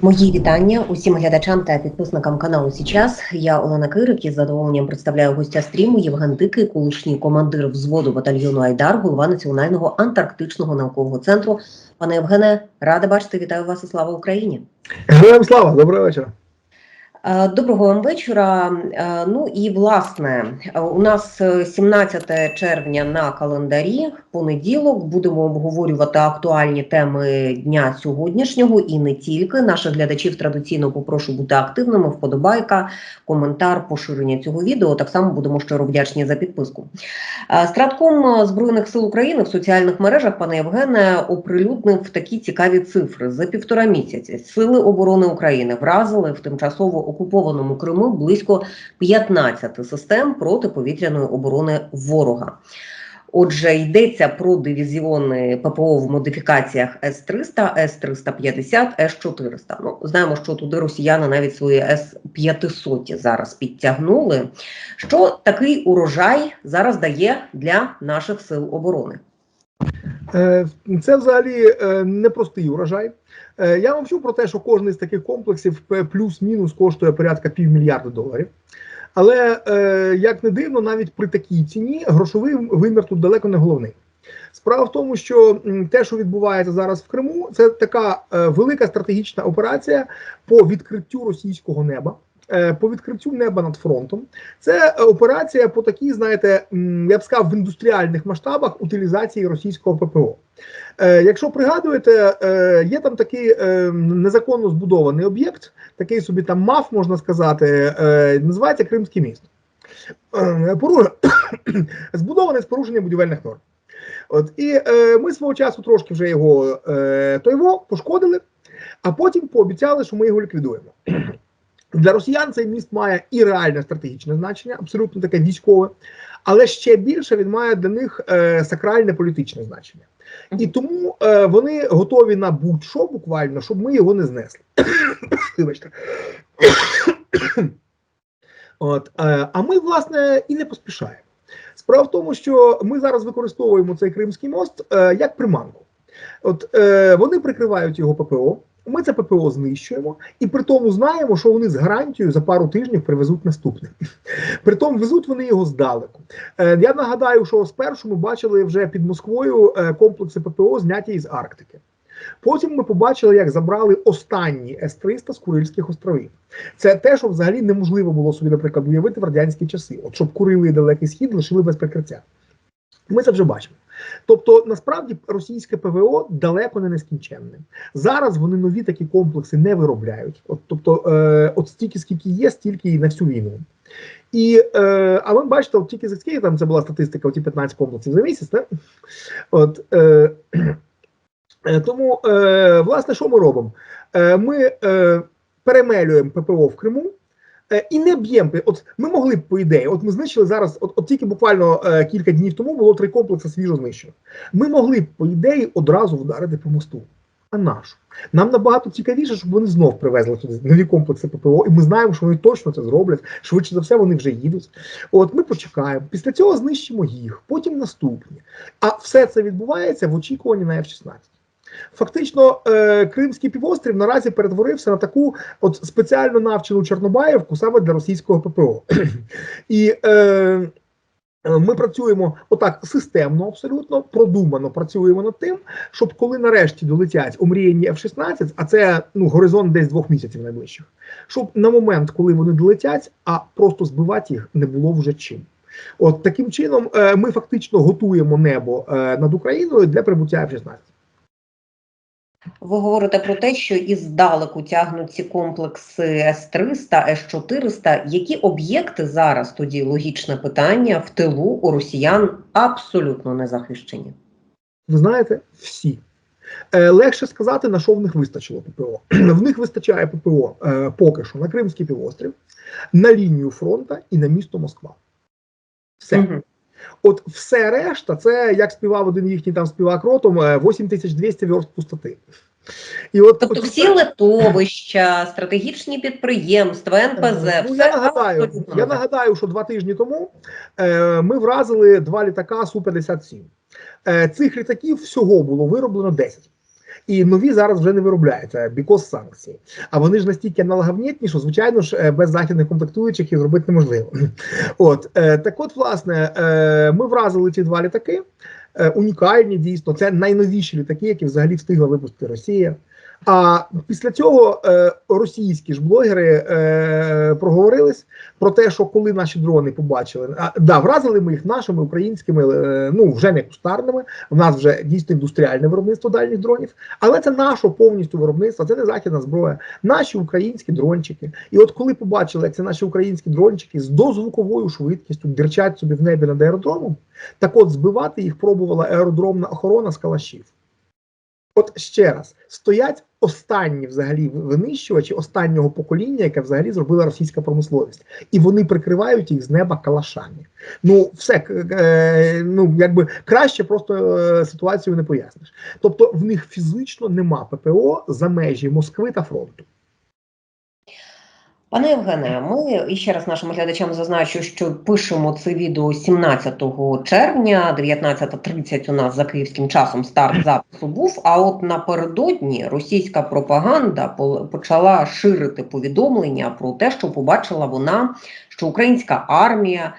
Мої вітання усім глядачам та підписникам каналу Січас. Я Олена Кирик із задоволенням представляю гостя стріму Євген Дикий, колишній командир взводу батальйону Айдар, голова Національного антарктичного наукового центру. Пане Євгене, рада бачити. Вітаю вас і слава Україні. Героям слава, доброго вечора. Е, Доброго вам вечора. Е, Ну і власне е, у нас е, 17 червня на календарі. Понеділок будемо обговорювати актуальні теми дня сьогоднішнього і не тільки. Наших глядачів традиційно попрошу бути активними. Вподобайка, коментар, поширення цього відео. Так само будемо щиро вдячні за підписку. Стратком збройних сил України в соціальних мережах пане Євгене оприлюднив такі цікаві цифри за півтора місяці. Сили оборони України вразили в тимчасово окупованому Криму близько 15 систем протиповітряної оборони ворога. Отже, йдеться про дивізіони ППО в модифікаціях С-300, С-350, С-400. Ну, знаємо, що туди росіяни навіть свої С-500 зараз підтягнули. Що такий урожай зараз дає для наших сил оборони? Е, Це взагалі е, непростий урожай. Е, Я чув про те, що кожен з таких комплексів плюс-мінус коштує порядка півмільярда доларів. Але е, як не дивно, навіть при такій ціні грошовий вимір тут далеко не головний. Справа в тому, що те, що відбувається зараз в Криму, це така е, велика стратегічна операція по відкриттю російського неба. Е, По відкриттю неба над фронтом це е, операція по такій, знаєте, я б сказав, в індустріальних масштабах утилізації російського ППО. Е, Якщо пригадуєте, є там такий незаконно збудований об'єкт, такий собі там МАФ, можна сказати, називається Кримський міст. Збудований з порушенням будівельних норм. От і е, ми свого часу трошки вже його е, то пошкодили, а потім пообіцяли, що ми його ліквідуємо. Для росіян цей міст має і реальне стратегічне значення, абсолютно таке військове, але ще більше він має для них е, сакральне політичне значення. І тому е, вони готові на будь-що буквально, щоб ми його не знесли. Вибачте. От, е, а ми, власне, і не поспішаємо. Справа в тому, що ми зараз використовуємо цей Кримський мост е, як приманку. От е, вони прикривають його ППО. Ми це ППО знищуємо, і при тому знаємо, що вони з гарантією за пару тижнів привезуть наступне. При тому везуть вони його здалеку. Е, я нагадаю, що спершу ми бачили вже під Москвою е, комплекси ППО, зняті із Арктики. Потім ми побачили, як забрали останні С-300 з Курильських островів. Це те, що взагалі неможливо було собі, наприклад, уявити в радянські часи. От щоб Курили Далекий Схід лишили без прикриття. Ми це вже бачимо. Тобто, насправді, російське ПВО далеко не нескінченне. Зараз вони нові такі комплекси не виробляють. От, тобто, е, от стільки, скільки є, стільки і на всю війну. І, е, а ви бачите, от тільки скільки там це була статистика, оті 15 комплексів за місяць, не? От, е, е, тому, е, власне, що ми робимо? Е, ми е, перемелюємо ППО в Криму. Е, І не б'ємо. От ми могли б по ідеї, от ми знищили зараз. От, от тільки буквально е, кілька днів тому було три комплекси свіжо знищено. Ми могли б по ідеї одразу вдарити по мосту. А нашу нам набагато цікавіше, щоб вони знов привезли туди нові комплекси ППО, і ми знаємо, що вони точно це зроблять. Швидше за все, вони вже їдуть. От ми почекаємо. Після цього знищимо їх, потім наступні. А все це відбувається в очікуванні на F-16. Фактично, е, Кримський півострів наразі перетворився на таку от спеціально навчену Чорнобаївку саме для російського ППО. І е, ми працюємо отак системно, абсолютно продумано працюємо над тим, щоб коли нарешті долетять омріяні F-16, а це ну горизонт десь двох місяців найближчих, щоб на момент, коли вони долетять, а просто збивати їх не було вже чим. От таким чином е, ми фактично готуємо небо е, над Україною для прибуття F-16. Ви говорите про те, що і здалеку тягнуть ці комплекси С-300, С-400. Які об'єкти зараз тоді логічне питання в тилу у росіян абсолютно не захищені? Ви знаєте, всі. Е, легше сказати, на що в них вистачило ППО. В них вистачає ППО е, поки що на Кримський півострів, на лінію фронту і на місто Москва. Все. Мгм. От все решта, це як співав один їхній там співак ротом, е, 8200 верст пустоти. І от, Тобто всі литовища, стратегічні підприємства, НПЗ, Ну, все я нагадаю, я нагадаю, що два тижні тому е, ми вразили два літака Су-57. Е, цих літаків всього було вироблено 10. І нові зараз вже не виробляються, because санкції. А вони ж настільки аналогавнітні, що звичайно ж е, без західних комплектуючих їх зробити неможливо. От е, так, от, власне, е, ми вразили ці два літаки. Е, унікальні, дійсно, це найновіші літаки, які взагалі встигла випустити Росія. А після цього е, російські ж блогери е, проговорились про те, що коли наші дрони побачили, а, да, вразили ми їх нашими українськими, е, ну вже не кустарними. В нас вже дійсно індустріальне виробництво дальніх дронів, але це наше повністю виробництво, це не західна зброя, наші українські дрончики. І от коли побачили, як це наші українські дрончики з дозвуковою швидкістю дирчать собі в небі над аеродромом, так от збивати їх пробувала аеродромна охорона з калашів. От ще раз стоять останні взагалі винищувачі останнього покоління, яке взагалі зробила російська промисловість, і вони прикривають їх з неба калашами. Ну, все е, ну якби краще просто е, ситуацію не поясниш. Тобто в них фізично нема ППО за межі Москви та фронту. Пане Євгене, ми і ще раз нашим глядачам зазначу, що пишемо це відео 17 червня, 19.30 у нас за київським часом старт запису був. А от напередодні російська пропаганда почала ширити повідомлення про те, що побачила вона, що українська армія.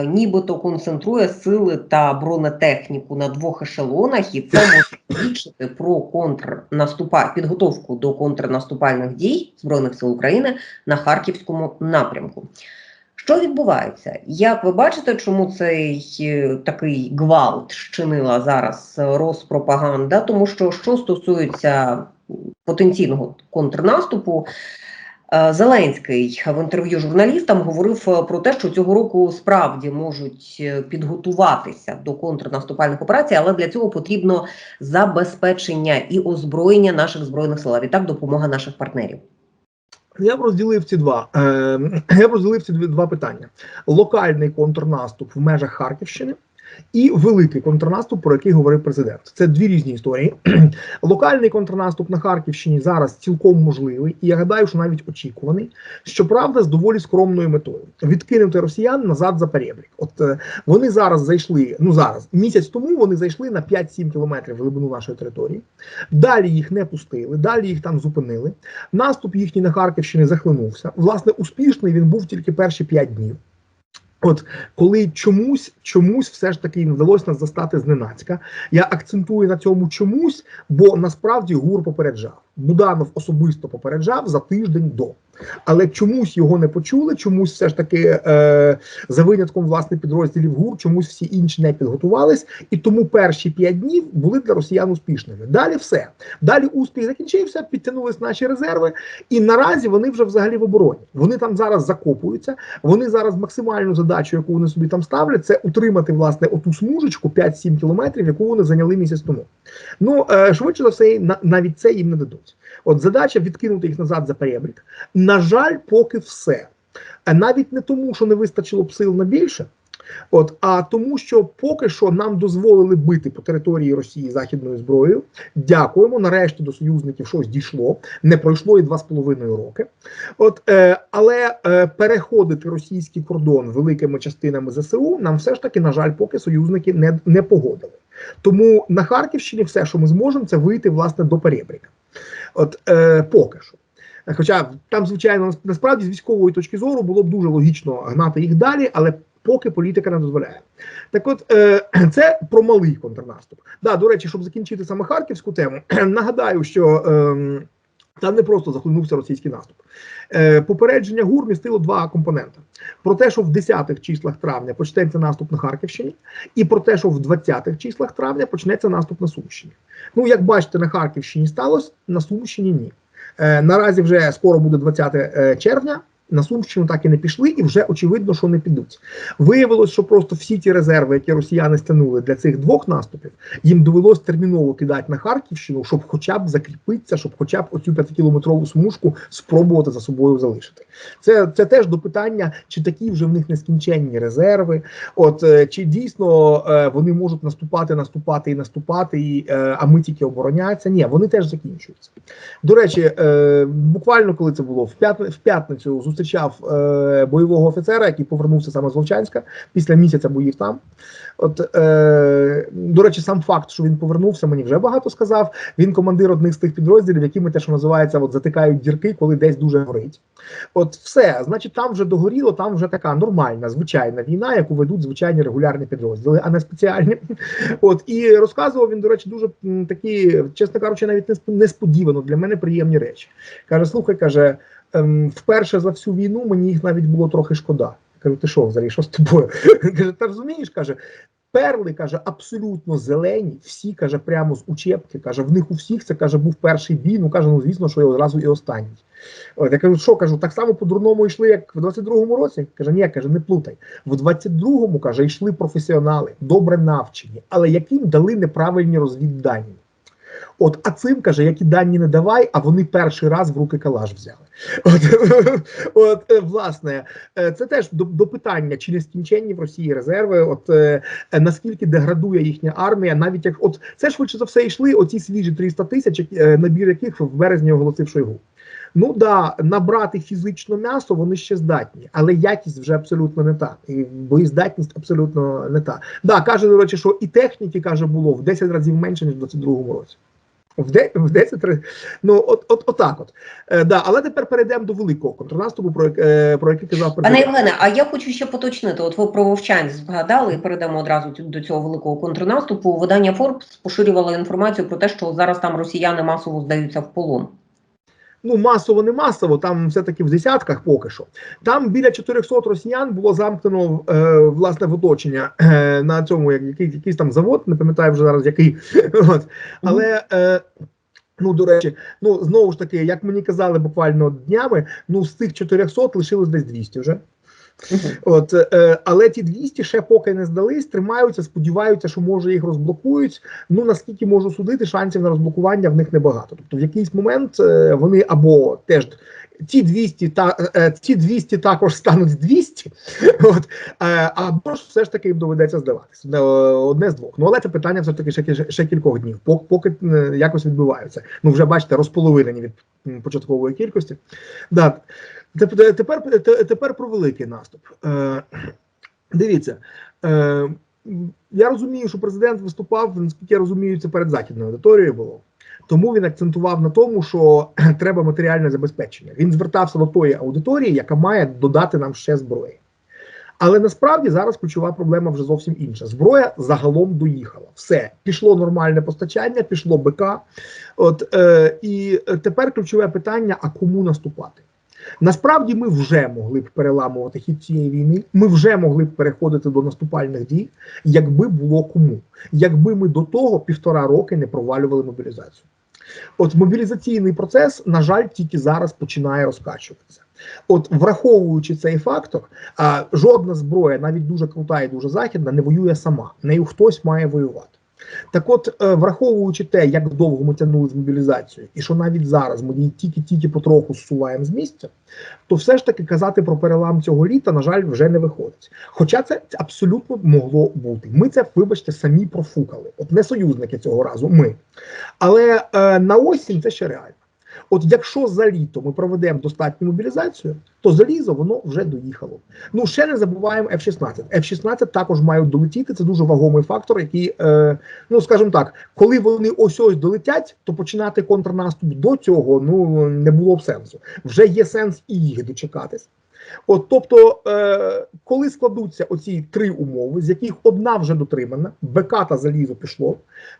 Нібито концентрує сили та бронетехніку на двох ешелонах, і це може свідчити про контрнаступа підготовку до контрнаступальних дій збройних сил України на харківському напрямку. Що відбувається? Як ви бачите, чому цей такий гвалт щинила зараз Роспропаганда? Тому що що стосується потенційного контрнаступу. Зеленський в інтерв'ю журналістам говорив про те, що цього року справді можуть підготуватися до контрнаступальних операцій, але для цього потрібно забезпечення і озброєння наших збройних сил. а Відтак допомога наших партнерів. Я б розділив ці два. Е, я б розділив ці два питання: локальний контрнаступ в межах Харківщини. І великий контрнаступ, про який говорив президент. Це дві різні історії. Локальний контрнаступ на Харківщині зараз цілком можливий, і я гадаю, що навіть очікуваний. Щоправда, з доволі скромною метою відкинути росіян назад за перебрік. От е, вони зараз зайшли. Ну зараз місяць тому вони зайшли на 5-7 кілометрів глибину нашої території. Далі їх не пустили, далі їх там зупинили. Наступ їхній на Харківщині захлинувся. Власне, успішний він був тільки перші 5 днів. От коли чомусь чомусь все ж таки вдалося нас застати зненацька, я акцентую на цьому чомусь, бо насправді ГУР попереджав. Буданов особисто попереджав за тиждень до. Але чомусь його не почули, чомусь все ж таки е, за винятком власне підрозділів ГУР, чомусь всі інші не підготувались, і тому перші п'ять днів були для росіян успішними. Далі все. Далі успіх закінчився, підтягнулись наші резерви, і наразі вони вже взагалі в обороні. Вони там зараз закопуються. Вони зараз максимальну задачу, яку вони собі там ставлять, це утримати власне оту смужечку 5-7 кілометрів, яку вони зайняли місяць тому. Ну е, швидше за все, навіть це їм не дадуть. От задача відкинути їх назад за перебрік. На жаль, поки все. Навіть не тому, що не вистачило б сил на більше, от, а тому, що поки що нам дозволили бити по території Росії західною зброєю. Дякуємо. Нарешті до союзників щось дійшло. Не пройшло і два з половиною роки. От, е, Але е, переходити російський кордон великими частинами ЗСУ нам все ж таки, на жаль, поки союзники не, не погодили. Тому на Харківщині все, що ми зможемо, це вийти власне до перебріка. От е, поки що. Хоча там, звичайно, насправді з військової точки зору було б дуже логічно гнати їх далі, але поки політика не дозволяє. Так, от е, це про малий контрнаступ. Да, до речі, щоб закінчити саме харківську тему, нагадаю, що е, там не просто захлинувся російський наступ. Е, Попередження ГУР містило два компоненти: про те, що в 10-х числах травня почнеться наступ на Харківщині, і про те, що в 20-х числах травня почнеться наступ на Сумщині. Ну, як бачите, на Харківщині сталося, на Сумщині ні. Е, Наразі вже скоро буде 20 червня. На Сумщину так і не пішли, і вже очевидно, що не підуть. Виявилось, що просто всі ті резерви, які росіяни стягнули для цих двох наступів, їм довелось терміново кидати на Харківщину, щоб хоча б закріпитися, щоб хоча б оцю п'ятикілометрову смужку спробувати за собою залишити. Це це теж до питання, чи такі вже в них нескінченні резерви, от е, чи дійсно е, вони можуть наступати, наступати і наступати, і, е, а ми тільки обороняться. Ні, вони теж закінчуються. До речі, буквально коли це було в п'ятницю зустріч зустрічав е, бойового офіцера, який повернувся саме з Вовчанська після місяця боїв там. От е, до речі, сам факт, що він повернувся, мені вже багато сказав. Він командир одних з тих підрозділів, якими те, що називається, от затикають дірки, коли десь дуже горить. От все, значить, там вже догоріло, там вже така нормальна, звичайна війна, яку ведуть звичайні регулярні підрозділи, а не спеціальні. От і розказував він, до речі, дуже такі, чесно кажучи, навіть несподівано для мене приємні речі. Каже: слухай, каже, ем, вперше за всю війну мені їх навіть було трохи шкода. Кажу, ти що взагалі, що з тобою? Каже, та розумієш, каже. Перли каже абсолютно зелені, всі каже прямо з учебки. каже, в них у всіх це каже був перший бій. Ну каже, ну звісно, що і одразу і останній. От я кажу, що кажу, так само по дурному йшли, як в 22-му році. Каже, ні, каже, не плутай. В 22-му каже, йшли професіонали, добре навчені, але яким дали неправильні розвіддані. От, а цим каже, які дані не давай, а вони перший раз в руки калаш взяли. От, от е, власне, е, це теж до, до питання, чи не скінченні в Росії резерви, от е, наскільки деградує їхня армія, навіть як от це швидше за все йшли оці свіжі 300 тисяч, набір яких в березні оголосив Шойгу. Ну да, набрати фізично м'ясо вони ще здатні, але якість вже абсолютно не та. І боєздатність абсолютно не та. Да, каже, до речі, що і техніки каже було в 10 разів менше, ніж в 22-му році. В, де, в 10 разів. Ну, от, от, отак от. Е, да, але тепер перейдемо до великого контрнаступу, про, е, про який казав Пане. Євгене, а я хочу ще поточнити. От ви про Вовчанськ згадали і перейдемо одразу до цього великого контрнаступу. Видання Forbes поширювало інформацію про те, що зараз там росіяни масово здаються в полон. Ну масово не масово, там все-таки в десятках поки що. Там біля 400 росіян було замкнено е, власне в оточення е, на цьому, як який, якийсь там завод, не пам'ятаю вже зараз який. От. Але. Е, Ну, до речі, ну знову ж таки, як мені казали буквально днями, ну з тих 400 лишилось десь 200 вже. От, е, але ті 200 ще поки не здались, тримаються, сподіваються, що може їх розблокують. Ну наскільки можу судити, шансів на розблокування в них небагато. Тобто, в якийсь момент е, вони або теж ті 200 та е, ті 200 також стануть 200, от е, або ж все ж таки їм доведеться здаватися. Е, Одне з двох. Ну але це питання все таки ще, ще кількох днів, поки, е, якось відбуваються. Ну вже бачите, розполовинені від початкової кількості. Да. Теп- Тепер, тепер про великий наступ. Е, дивіться, е, я розумію, що президент виступав, наскільки я розумію, це перед західною аудиторією було. Тому він акцентував на тому, що треба матеріальне забезпечення. Він звертався до тої аудиторії, яка має додати нам ще зброї. Але насправді зараз ключова проблема вже зовсім інша. Зброя загалом доїхала. Все пішло нормальне постачання, пішло БК. От е, і тепер ключове питання: а кому наступати? Насправді ми вже могли б переламувати хід цієї війни. Ми вже могли б переходити до наступальних дій, якби було кому, якби ми до того півтора роки не провалювали мобілізацію. От мобілізаційний процес, на жаль, тільки зараз починає розкачуватися. От, враховуючи цей фактор, жодна зброя, навіть дуже крута і дуже західна, не воює сама. Нею хтось має воювати. Так от, е, враховуючи те, як довго ми тягнули з мобілізацією, і що навіть зараз ми її тільки-тільки потроху зсуваємо з місця, то все ж таки казати про перелам цього літа, на жаль, вже не виходить. Хоча це абсолютно могло бути. Ми це, вибачте, самі профукали. От не союзники цього разу, ми. Але е, на осінь це ще реально. От якщо за літо ми проведемо достатню мобілізацію, то залізо воно вже доїхало. Ну ще не забуваємо F-16. F-16 також мають долетіти. Це дуже вагомий фактор, який, е, ну скажімо так, коли вони ось ось долетять, то починати контрнаступ до цього ну не було б сенсу. Вже є сенс і їх дочекатись. От, тобто, е, коли складуться оці три умови, з яких одна вже дотримана, БК та залізо пішло,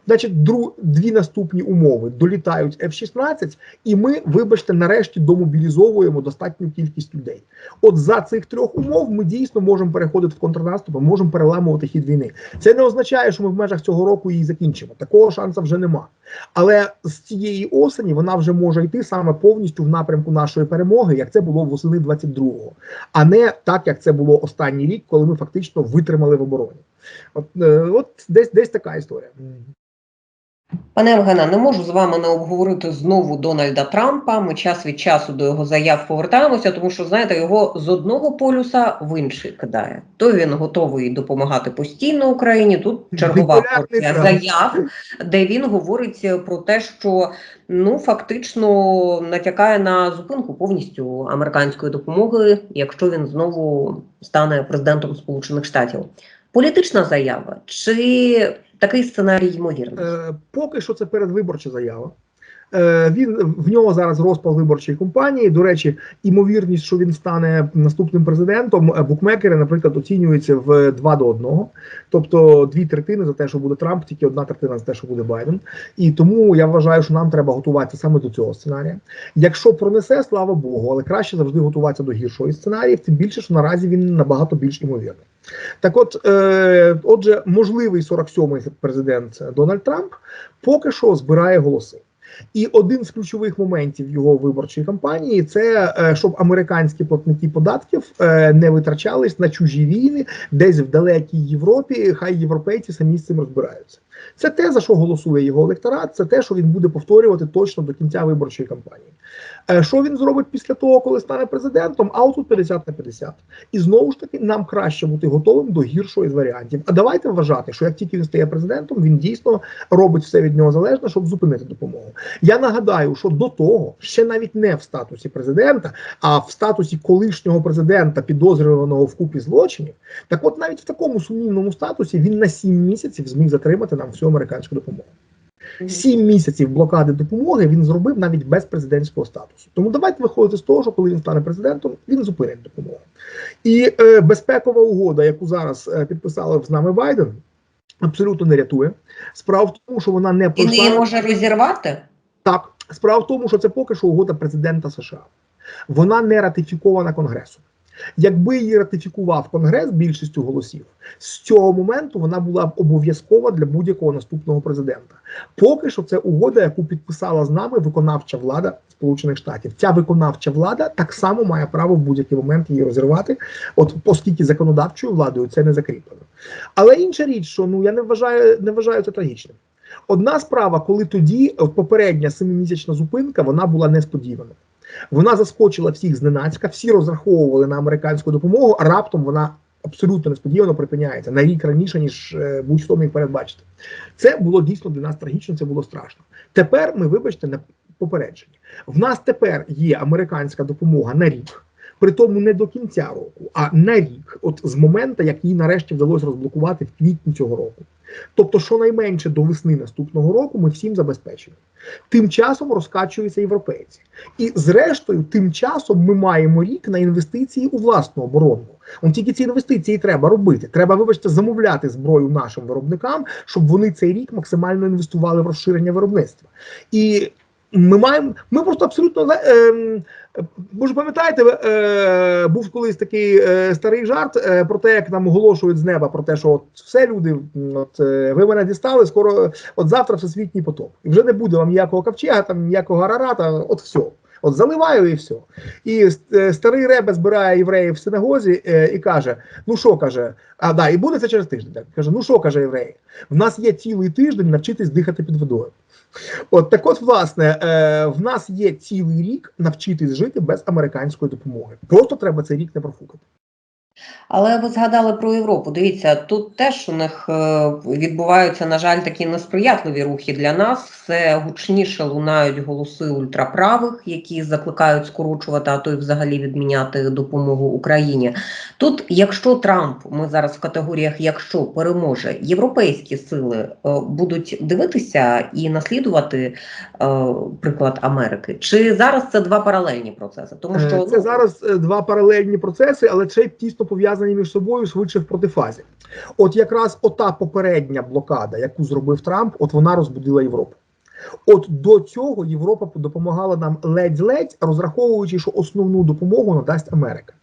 значить, дру, дві наступні умови долітають F-16, і ми, вибачте, нарешті домобілізовуємо достатню кількість людей. От за цих трьох умов ми дійсно можемо переходити в контрнаступ, можемо переламувати хід війни. Це не означає, що ми в межах цього року її закінчимо. Такого шансу вже нема. Але з цієї осені вона вже може йти саме повністю в напрямку нашої перемоги, як це було восени 22-го, а не так, як це було останній рік, коли ми фактично витримали в обороні. От, е, от десь десь така історія. Пане Євгене, не можу з вами не обговорити знову Дональда Трампа. Ми час від часу до його заяв повертаємося, тому що знаєте, його з одного полюса в інший кидає. То він готовий допомагати постійно Україні. Тут чергова порція заяв, де він говорить про те, що ну фактично натякає на зупинку повністю американської допомоги, якщо він знову стане президентом Сполучених Штатів. Політична заява чи такий сценарій ймовірний? Е, поки що це передвиборча заява. Е, він в нього зараз розпал виборчої кампанії. До речі, імовірність, що він стане наступним президентом, е, букмекери, наприклад, оцінюються в 2 до 1. Тобто дві третини за те, що буде Трамп, тільки одна третина за те, що буде Байден. І тому я вважаю, що нам треба готуватися саме до цього сценарія. Якщо пронесе, слава Богу, але краще завжди готуватися до гіршого сценарію, тим більше, що наразі він набагато більш імовірний. Так, от, е, отже, можливий 47-й президент Дональд Трамп поки що збирає голоси. І один з ключових моментів його виборчої кампанії це е, щоб американські платники податків е, не витрачались на чужі війни, десь в далекій Європі. Хай європейці самі з цим розбираються. Це те, за що голосує його електорат, це те, що він буде повторювати точно до кінця виборчої кампанії. Е, Що він зробить після того, коли стане президентом? А отут 50 на 50. І знову ж таки, нам краще бути готовим до гіршого із варіантів. А давайте вважати, що як тільки він стає президентом, він дійсно робить все від нього залежне, щоб зупинити допомогу. Я нагадаю, що до того ще навіть не в статусі президента, а в статусі колишнього президента, підозрюваного в купі злочинів. Так, от навіть в такому сумнівному статусі він на 7 місяців зміг затримати нам всю американську допомогу. Сім місяців блокади допомоги він зробив навіть без президентського статусу. Тому давайте виходити з того, що коли він стане президентом, він зупинить допомогу. І е, безпекова угода, яку зараз е, підписали з нами Байден, абсолютно не рятує. Справа в тому, що вона не її пройшла. може розірвати? Так, справа в тому, що це поки що угода президента США. Вона не ратифікована Конгресом. Якби її ратифікував Конгрес більшістю голосів, з цього моменту вона була б обов'язкова для будь-якого наступного президента. Поки що це угода, яку підписала з нами виконавча влада Сполучених Штатів. Ця виконавча влада так само має право в будь-який момент її розірвати, от оскільки законодавчою владою це не закріплено. Але інша річ, що ну я не вважаю, не вважаю це трагічним. Одна справа, коли тоді от попередня семимісячна зупинка вона була несподівана. Вона заскочила всіх зненацька, всі розраховували на американську допомогу, а раптом вона абсолютно несподівано припиняється на рік раніше, ніж е, будь-хто міг передбачити. Це було дійсно для нас трагічно, це було страшно. Тепер ми, вибачте, на попередження. В нас тепер є американська допомога на рік. При тому не до кінця року, а на рік, от з моменту, як їй нарешті вдалося розблокувати в квітні цього року. Тобто, щонайменше до весни наступного року ми всім забезпечені. Тим часом розкачуються європейці. І зрештою, тим часом ми маємо рік на інвестиції у власну оборону. Он тільки ці інвестиції треба робити. Треба, вибачте, замовляти зброю нашим виробникам, щоб вони цей рік максимально інвестували в розширення виробництва. І ми маємо, ми просто абсолютно е, ви ж пам'ятаєте, е, був колись такий е, старий жарт е, про те, як нам оголошують з неба про те, що от все люди, от е, ви мене дістали, скоро от завтра всесвітній потоп. І вже не буде вам ніякого ковчега, там ніякого арарата, от все. От заливаю і все. І е, старий ребе збирає євреїв в синагозі е, і каже: ну що каже, а да, і буде це через тиждень. Так. Каже: ну що каже євреї? В нас є цілий тиждень навчитись дихати під водою. От так, от, власне, е, в нас є цілий рік навчитись жити без американської допомоги. Просто треба цей рік не профукати. Але ви згадали про Європу. Дивіться, тут теж у них е, відбуваються, на жаль, такі несприятливі рухи для нас. Все гучніше лунають голоси ультраправих, які закликають скорочувати, а то й взагалі відміняти допомогу Україні. Тут, якщо Трамп, ми зараз в категоріях, якщо переможе, європейські сили е, будуть дивитися і наслідувати е, приклад Америки, чи зараз це два паралельні процеси? Тому що Це зараз два паралельні процеси, але це тісно пов'язані між собою швидше в протифазі. От якраз ота попередня блокада, яку зробив Трамп, от вона розбудила Європу. От до цього Європа допомагала нам ледь-ледь, розраховуючи, що основну допомогу надасть Америка.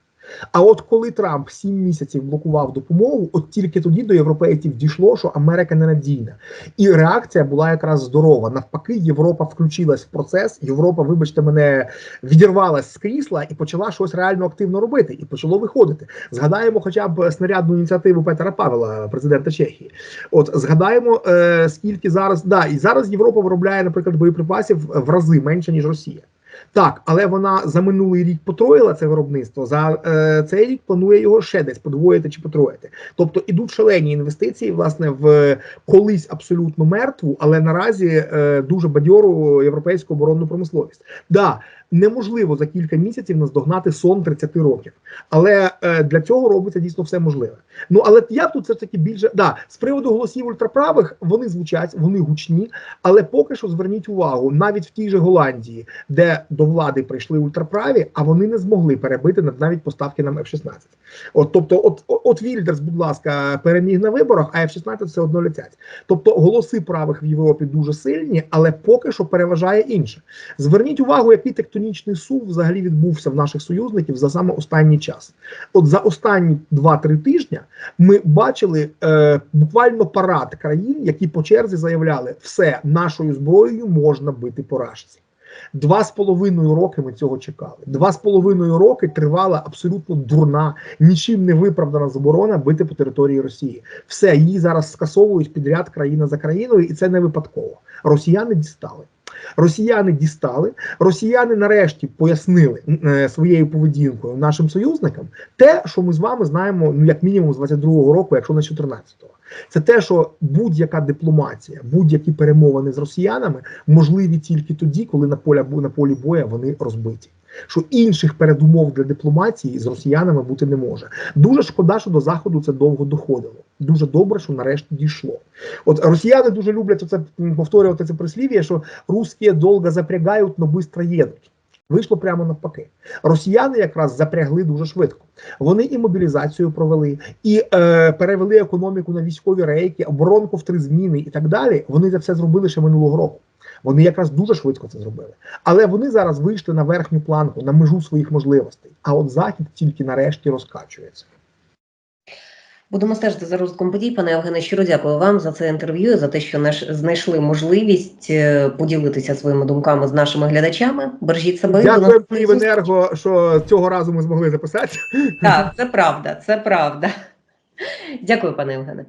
А от коли Трамп сім місяців блокував допомогу, от тільки тоді до європейців дійшло, що Америка ненадійна, і реакція була якраз здорова. Навпаки, Європа включилась в процес. Європа, вибачте, мене відірвалась з крісла і почала щось реально активно робити, і почало виходити. Згадаємо, хоча б снарядну ініціативу Петра Павела, президента Чехії. От згадаємо, е, скільки зараз да, і зараз Європа виробляє, наприклад, боєприпасів в рази менше ніж Росія. Так, але вона за минулий рік потроїла це виробництво. За е, цей рік планує його ще десь подвоїти чи потроїти. Тобто ідуть шалені інвестиції, власне, в колись абсолютно мертву, але наразі е, дуже бадьору європейську оборонну промисловість. Да, неможливо за кілька місяців наздогнати сон 30 років, але е, для цього робиться дійсно все можливе. Ну але я тут все ж таки більше да з приводу голосів ультраправих вони звучать, вони гучні, але поки що зверніть увагу, навіть в тій же Голландії, де до влади прийшли ультраправі, а вони не змогли перебити навіть поставки нам F-16. От, тобто, от, от Вільдерс, будь ласка, переміг на виборах, а F-16 все одно летять. Тобто голоси правих в Європі дуже сильні, але поки що переважає інше. Зверніть увагу, який тектонічний сув взагалі відбувся в наших союзників за саме останній час. От за останні 2-3 тижня ми бачили е, буквально парад країн, які по черзі заявляли, все нашою зброєю можна бити поражці. Два з половиною роки ми цього чекали. Два з половиною роки тривала абсолютно дурна, нічим не виправдана заборона бити по території Росії. Все її зараз скасовують підряд країна за країною, і це не випадково. Росіяни дістали. Росіяни дістали, росіяни нарешті пояснили е, своєю поведінкою нашим союзникам те, що ми з вами знаємо, ну як мінімум з 22-го року, якщо не 14-го. Це те, що будь-яка дипломатія, будь-які перемовини з росіянами можливі тільки тоді, коли на поля на полі боя вони розбиті. Що інших передумов для дипломатії з росіянами бути не може. Дуже шкода, що до заходу це довго доходило. Дуже добре, що нарешті дійшло. От росіяни дуже люблять оце повторювати це прислів'я, що русські довго запрягають, но швидко їдуть. Вийшло прямо навпаки. Росіяни якраз запрягли дуже швидко. Вони і мобілізацію провели, і е, перевели економіку на військові рейки, оборонку в три зміни і так далі. Вони це все зробили ще минулого року. Вони якраз дуже швидко це зробили. Але вони зараз вийшли на верхню планку, на межу своїх можливостей. А от захід тільки нарешті розкачується. Будемо стежити за розвитком подій. Пане Євгене, щиро дякую вам за це інтерв'ю, за те, що наш знайшли можливість е, поділитися своїми думками з нашими глядачами. Бережіть себе. Дякую наступних що цього разу ми змогли записати. Так, це правда, це правда. Дякую, пане Євгене.